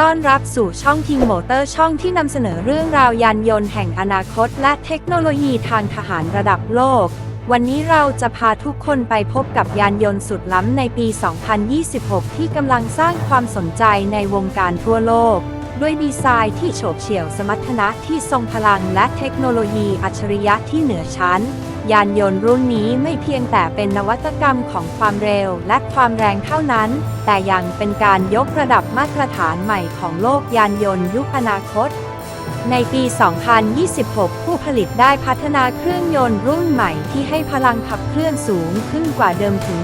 ต้อนรับสู่ช่องทิงโมเตอร์ช่องที่นำเสนอเรื่องราวยานยนต์แห่งอนาคต และเทคโนโลยีทางทหารระดับโลก วันนี้เราจะพาทุกคนไปพบกับยานยนต์สุดล้ำในปี 2026 ที่กำลังสร้างความสนใจในวงการทั่วโลก ด้วยดีไซน์ที่โฉบเฉี่ยวสมรรถนะที่ทรงพลังและเทคโนโลยีอัจฉริยะที่เหนือชั้น ยานยนต์รุ่นนี้ไม่เพียงแต่เป็นนวัตกรรมของความเร็วและความแรงเท่านั้น แต่ยังเป็นการยกระดับมาตรฐานใหม่ของโลกยานยนต์ยุคอนาคต ในปี 2026 ผู้ผลิตได้พัฒนาเครื่องยนต์รุ่นใหม่ที่ให้พลังขับเคลื่อนสูงขึ้นกว่าเดิมถึง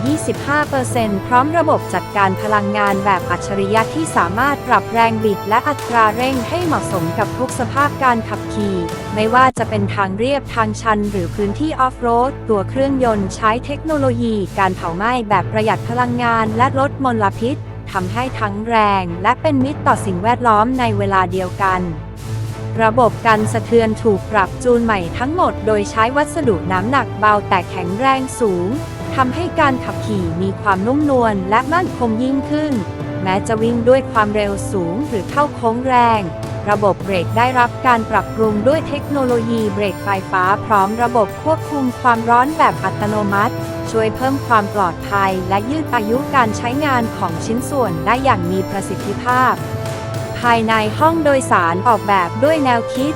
25%พร้อมระบบจัดการพลังงานแบบอัจฉริยะที่สามารถปรับแรงบิดและอัตราเร่งให้เหมาะสมกับทุกสภาพการขับขี่ ไม่ว่าจะเป็นทางเรียบทางชันหรือพื้นที่ออฟโรด ตัวเครื่องยนต์ใช้เทคโนโลยีการเผาไหม้แบบประหยัดพลังงานและลดมลพิษทำให้ทั้งแรงและเป็นมิตรต่อสิ่งแวดล้อมในเวลาเดียวกัน ระบบกันสะเทือนถูกปรับจูนใหม่ทั้งหมดโดยใช้วัสดุน้ำหนักเบาแต่แข็งแรงสูงทำให้การขับขี่มีความนุ่มนวลและมั่นคงยิ่งขึ้น แม้จะวิ่งด้วยความเร็วสูงหรือเข้าโค้งแรง ระบบเบรกได้รับการปรับปรุงด้วยเทคโนโลยีเบรกไฟฟ้าพร้อมระบบควบคุมความร้อนแบบอัตโนมัติ ช่วยเพิ่มความปลอดภัย และยืดอายุการใช้งานของชิ้นส่วนได้อย่างมีประสิทธิภาพ ภายในห้องโดยสารออกแบบด้วยแนวคิด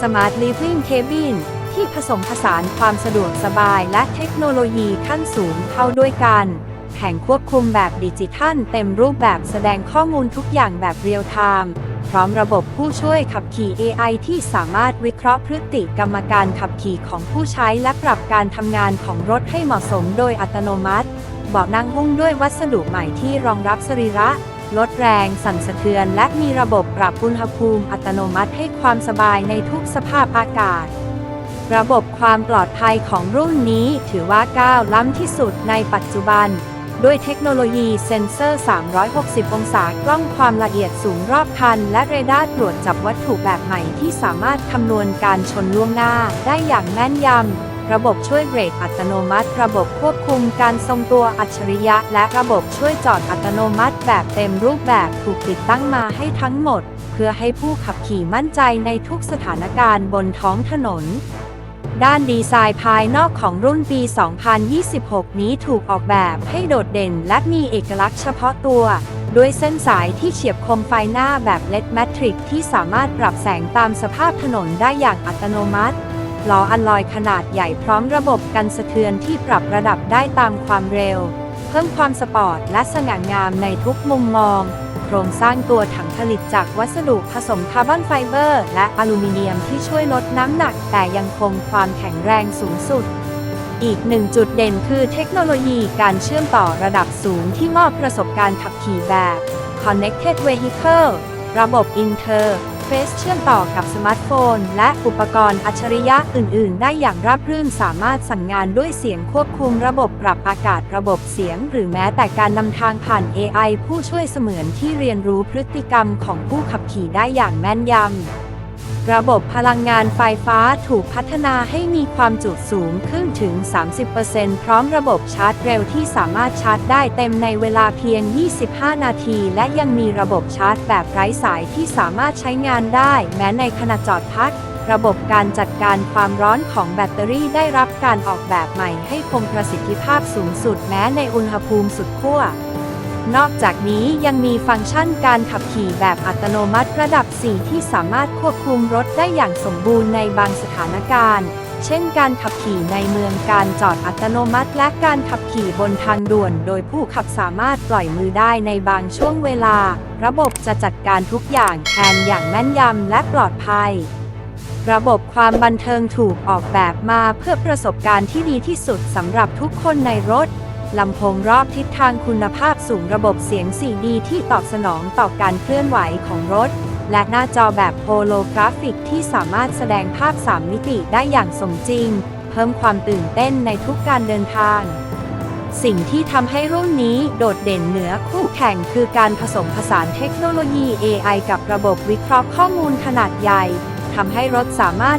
Smart Living Cabin ที่ผสมผสานความสะดวกสบายและเทคโนโลยีขั้นสูงเข้าด้วยกันแผงควบคุมแบบดิจิทัลเต็มรูปแบบแสดงข้อมูลทุกอย่างแบบเรียลไทม์พร้อมระบบผู้ช่วยขับขี่ AI ที่สามารถวิเคราะห์พฤติกรรมการขับขี่ของผู้ใช้และปรับการทำงานของรถให้เหมาะสมโดยอัตโนมัติ เบาะนั่งหุ้มด้วยวัสดุใหม่ที่รองรับสรีระ ลดแรง สั่นสะเทือน และมีระบบปรับอุณหภูมิอัตโนมัติให้ความสบายในทุกสภาพอากาศ ระบบความปลอดภัยของรุ่นนี้ถือว่าก้าวล้ำที่สุดในปัจจุบัน ด้วยเทคโนโลยีเซ็นเซอร์ 360 องศากล้องความละเอียดสูงรอบคัน และเรดาร์ตรวจจับวัตถุแบบใหม่ที่สามารถคำนวณการชนล่วงหน้าได้อย่างแม่นยำ ระบบช่วยเบรกอัตโนมัติ ระบบควบคุมการทรงตัวอัจฉริยะ และระบบช่วยจอดอัตโนมัติแบบเต็มรูปแบบถูกติดตั้งมาให้ทั้งหมด เพื่อให้ผู้ขับขี่มั่นใจในทุกสถานการณ์บนท้องถนนด้านดีไซน์ภายนอกของรุ่นปี 2026 นี้ถูกออกแบบให้โดดเด่นและมีเอกลักษณ์เฉพาะตัว ด้วยเส้นสายที่เฉียบคมไฟหน้าแบบเลดแมทริกที่สามารถปรับแสงตามสภาพถนนได้อย่างอัตโนมัติ ล้ออัลลอยขนาดใหญ่พร้อมระบบกันสะเทือนที่ปรับระดับได้ตามความเร็ว เพิ่มความสปอร์ตและสง่างามในทุกมุมมอง โครงสร้างตัวถังผลิตจากวัสดุผสมคาร์บอนไฟเบอร์ และอลูมิเนียมที่ช่วยลดน้ำหนักแต่ยังคงความแข็งแรงสูงสุดอีกหนึ่งจุดเด่นคือเทคโนโลยีการเชื่อมต่อระดับสูงที่มอบประสบการณ์ขับขี่แบบ Connected Vehicle ระบบ Inter เฟซเชื่อมต่อกับสมาร์ทโฟน และอุปกรณ์อัจฉริยะอื่น ๆ ได้อย่างราบรื่นสามารถสั่งงานด้วยเสียงควบคุมระบบปรับอากาศระบบเสียง หรือแม้แต่การนำทางผ่าน AI ผู้ช่วยเสมือนที่เรียนรู้พฤติกรรมของผู้ขับขี่ได้อย่างแม่นยำ ระบบพลังงานไฟฟ้าถูกพัฒนาให้มีความจุสูงขึ้นถึง 30%พร้อมระบบชาร์จเร็วที่สามารถชาร์จได้เต็มในเวลาเพียง 25 นาที และยังมีระบบชาร์จแบบไร้สายที่สามารถใช้งานได้ แม้ในขณะจอดพัก ระบบการจัดการความร้อนของแบตเตอรี่ได้รับการออกแบบใหม่ให้คงประสิทธิภาพสูงสุดแม้ในอุณหภูมิสุดขั้ว นอกจากนี้ยังมีฟังก์ชันการขับขี่แบบอัตโนมัติระดับ 4 ที่สามารถควบคุมรถได้อย่างสมบูรณ์ในบางสถานการณ์ เช่นการขับขี่ในเมืองการจอดอัตโนมัติ และการขับขี่บนทางด่วน โดยผู้ขับสามารถปล่อยมือได้ในบางช่วงเวลา ระบบจะจัดการทุกอย่างแทนอย่างแม่นยำและปลอดภัยระบบความบันเทิงถูกออกแบบมาเพื่อประสบการณ์ที่ดีที่สุดสำหรับทุกคนในรถ ลำโพงรอบทิศทางคุณภาพสูงระบบเสียง 4D ที่ตอบสนองต่อการเคลื่อนไหวของรถ และหน้าจอแบบโฮโลกราฟิกที่สามารถแสดงภาพ 3 มิติได้อย่างสมจริง เพิ่มความตื่นเต้นในทุกการเดินทาง สิ่งที่ทำให้รุ่นนี้โดดเด่นเหนือคู่แข่งคือการผสมผสานเทคโนโลยี AI กับระบบวิเคราะห์ข้อมูลขนาดใหญ่ทำให้รถสามารถ